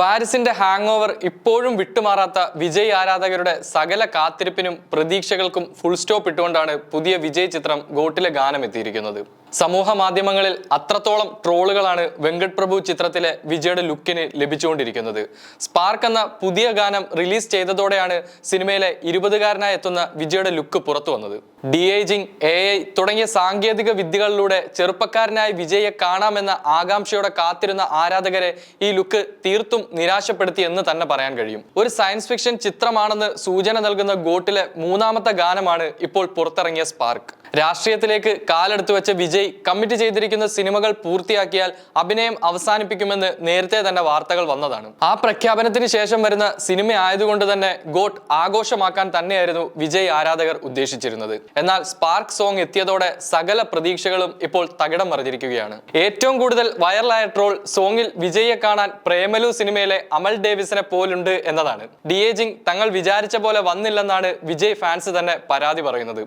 വാരിസിന്റെ hang over ഇപ്പോഴും വിട്ടുമാറാത്ത വിജയ് ആരാധകരുടെ സകല കാത്തിരിപ്പിനും പ്രതീക്ഷകൾക്കും ഫുൾ സ്റ്റോപ്പ് ഇട്ടുകൊണ്ടാണ് പുതിയ വിജയ് ചിത്രം ഗോട്ടിലെ ഗാനം എത്തിയിരിക്കുന്നത് സമൂഹ മാധ്യമങ്ങളിൽ അത്രത്തോളം ട്രോളുകളാണ് വെങ്കട് പ്രഭു ചിത്രത്തിലെ വിജയുടെ ലുക്കിന് ലഭിച്ചുകൊണ്ടിരിക്കുന്നത്. സ്പാർക്ക് എന്ന പുതിയ ഗാനം റിലീസ് ചെയ്തതോടെയാണ് സിനിമയിലെ ഇരുപതുകാരനായി എത്തുന്ന വിജയുടെ ലുക്ക് പുറത്തു വന്നത്. ഡി ഏജിങ് എ ഐ തുടങ്ങിയ സാങ്കേതിക വിദ്യകളിലൂടെ ചെറുപ്പക്കാരനായ വിജയെ കാണാമെന്ന ആകാംക്ഷയോടെ കാത്തിരുന്ന ആരാധകരെ ഈ ലുക്ക് തീർത്തും നിരാശപ്പെടുത്തി എന്ന് തന്നെ പറയാൻ കഴിയും. ഒരു സയൻസ് ഫിക്ഷൻ ചിത്രമാണെന്ന് സൂചന നൽകുന്ന ഗോട്ടിലെ മൂന്നാമത്തെ ഗാനമാണ് ഇപ്പോൾ പുറത്തിറങ്ങിയ സ്പാർക്ക്. രാഷ്ട്രീയത്തിലേക്ക് കാലെടുത്തു വെച്ച വിജയ് കമ്മിറ്റ് ചെയ്തിരിക്കുന്ന സിനിമകൾ പൂർത്തിയാക്കിയാൽ അഭിനയം അവസാനിപ്പിക്കുമെന്ന് നേരത്തെ തന്നെ വാർത്തകൾ വന്നതാണ്. ആ പ്രഖ്യാപനത്തിന് ശേഷം വരുന്ന സിനിമ ആയതുകൊണ്ട് തന്നെ ഗോട്ട് ആഘോഷമാക്കാൻ തന്നെയായിരുന്നു വിജയ് ആരാധകർ ഉദ്ദേശിച്ചിരുന്നത്. എന്നാൽ സ്പാർക്ക് സോങ് എത്തിയതോടെ സകല പ്രതീക്ഷകളും ഇപ്പോൾ തകിടം മറിഞ്ഞിരിക്കുകയാണ്. ഏറ്റവും കൂടുതൽ വൈറലായ ട്രോൾ സോങ്ങിൽ വിജയെ കാണാൻ പ്രേമലു സിനിമയിലെ അമൽ ഡേവിസിനെ പോലുണ്ട് എന്നതാണ്. ഡി ഏജിങ് തങ്ങൾ വിചാരിച്ച പോലെ വന്നില്ലെന്നാണ് വിജയ് ഫാൻസ് തന്നെ പരാതി പറയുന്നത്.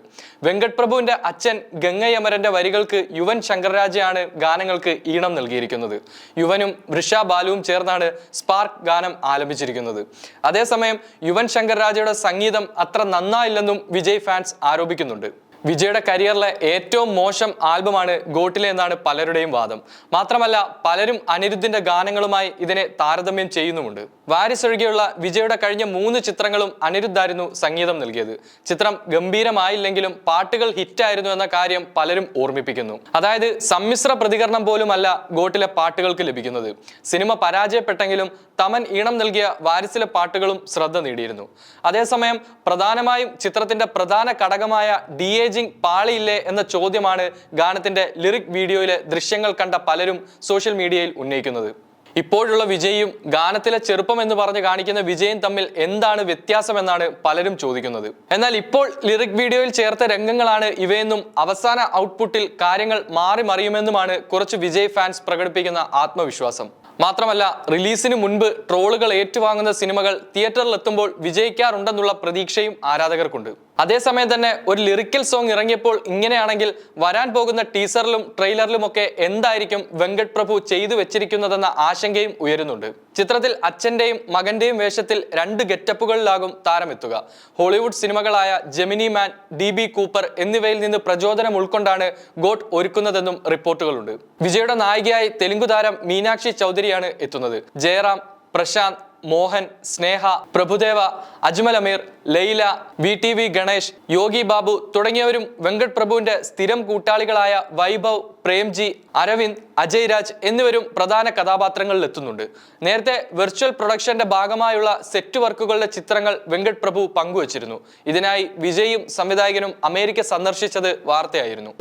വെങ്കട് പ്രഭുവിന്റെ അച്ഛൻ ഗംഗയമരന്റെ വരികൾക്ക് യുവൻ ശങ്കർരാജയാണ് ഗാനങ്ങൾക്ക് ഈണം നൽകിയിരിക്കുന്നത്. യുവനും വൃഷ ബാലുവും ചേർന്നാണ് സ്പാർക്ക് ഗാനം ആലപിച്ചിരിക്കുന്നത്. അതേസമയം യുവൻ ശങ്കർ രാജയുടെ സംഗീതം അത്ര നന്നായില്ലെന്നും വിജയ് ഫാൻസ് ആരോപിക്കുന്നുണ്ട്. പറയുന്നുണ്ട് വിജയുടെ കരിയറിലെ ഏറ്റവും മോശം ആൽബമാണ് ഗോട്ടിലെ എന്നാണ് പലരുടെയും വാദം. മാത്രമല്ല പലരും അനിരുദ്ധിന്റെ ഗാനങ്ങളുമായി ഇതിനെ താരതമ്യം ചെയ്യുന്നുമുണ്ട്. വാരിസ് ഒഴികെയുള്ള വിജയുടെ കഴിഞ്ഞ മൂന്ന് ചിത്രങ്ങളും അനിരുദ്ധായിരുന്നു സംഗീതം നൽകിയത്. ചിത്രം ഗംഭീരമായില്ലെങ്കിലും പാട്ടുകൾ ഹിറ്റായിരുന്നു എന്ന കാര്യം പലരും ഓർമ്മിപ്പിക്കുന്നു. അതായത് സമ്മിശ്ര പ്രതികരണം പോലുമല്ല ഗോട്ടിലെ പാട്ടുകൾക്ക് ലഭിക്കുന്നത്. സിനിമ പരാജയപ്പെട്ടെങ്കിലും തമൻ ഈണം നൽകിയ വാരിസിലെ പാട്ടുകളും ശ്രദ്ധ നേടിയിരുന്നു. അതേസമയം പ്രധാനമായും ചിത്രത്തിന്റെ പ്രധാന ഘടകമായ ഡി ഏജിംഗ് പാളിയില്ലേ എന്ന ചോദ്യമാണ് ഗാനത്തിന്റെ ലിറിക് വീഡിയോയിലെ ദൃശ്യങ്ങൾ കണ്ട പലരും സോഷ്യൽ മീഡിയയിൽ ഉന്നയിക്കുന്നത്. ഇപ്പോഴുള്ള വിജയും ഗാനത്തിലെ ചെറുപ്പം എന്ന് പറഞ്ഞ് കാണിക്കുന്ന വിജയും തമ്മിൽ എന്താണ് വ്യത്യാസമെന്നാണ് പലരും ചോദിക്കുന്നത്. എന്നാൽ ഇപ്പോൾ ലിറിക് വീഡിയോയിൽ ചേർത്ത രംഗങ്ങളാണ് ഇവയെന്നും അവസാന ഔട്ട്പുട്ടിൽ കാര്യങ്ങൾ മാറി മറിയുമെന്നുമാണ് കുറച്ച് വിജയ് ഫാൻസ് പ്രകടിപ്പിക്കുന്ന ആത്മവിശ്വാസം. മാത്രമല്ല റിലീസിന് മുൻപ് ട്രോളുകൾ ഏറ്റുവാങ്ങുന്ന സിനിമകൾ തിയേറ്ററിൽ എത്തുമ്പോൾ വിജയിക്കാറുണ്ടെന്നുള്ള പ്രതീക്ഷയും ആരാധകർക്കുണ്ട്. അതേസമയം തന്നെ ഒരു ലിറിക്കൽ സോങ് ഇറങ്ങിയപ്പോൾ ഇങ്ങനെയാണെങ്കിൽ വരാൻ പോകുന്ന ടീസറിലും ട്രെയിലറിലുമൊക്കെ എന്തായിരിക്കും വെങ്കട് പ്രഭു ചെയ്തു വെച്ചിരിക്കുന്നതെന്ന ആശങ്കയും ഉയരുന്നുണ്ട്. ചിത്രത്തിൽ അച്ഛന്റെയും മകന്റെയും വേഷത്തിൽ രണ്ട് ഗെറ്റപ്പുകളിലാകും താരമെത്തുക. Hollywood സിനിമകളായ Gemini Man D B Cooper എന്നിവയിൽ നിന്ന് പ്രചോദനം ഉൾക്കൊണ്ടാണ് ഗോട്ട് ഒരുക്കുന്നതെന്നും റിപ്പോർട്ടുകളുണ്ട്. വിജയുടെ നായികയായി തെലുങ്കു താരം മീനാക്ഷി ചൗധരിയാണ് എത്തുന്നത്. Jayaram Prashanth Mohan Sneha Prabhudeva Ajmal Ameer Laila V T V Ganesh Yogi Babu തുടങ്ങിയവരും വെങ്കട് പ്രഭുവിന്റെ സ്ഥിരം കൂട്ടാളികളായ വൈഭവ് പ്രേംജി അരവിന്ദ് അജയ് രാജ് എന്നിവരും പ്രധാന കഥാപാത്രങ്ങളിൽ എത്തുന്നുണ്ട്. നേരത്തെ വെർച്വൽ പ്രൊഡക്ഷന്റെ ഭാഗമായുള്ള സെറ്റ് വർക്കുകളുടെ ചിത്രങ്ങൾ വെങ്കട് പ്രഭു പങ്കുവച്ചിരുന്നു. ഇതിനായി വിജയും സംവിധായകനും അമേരിക്ക സന്ദർശിച്ചത് വാർത്തയായിരുന്നു.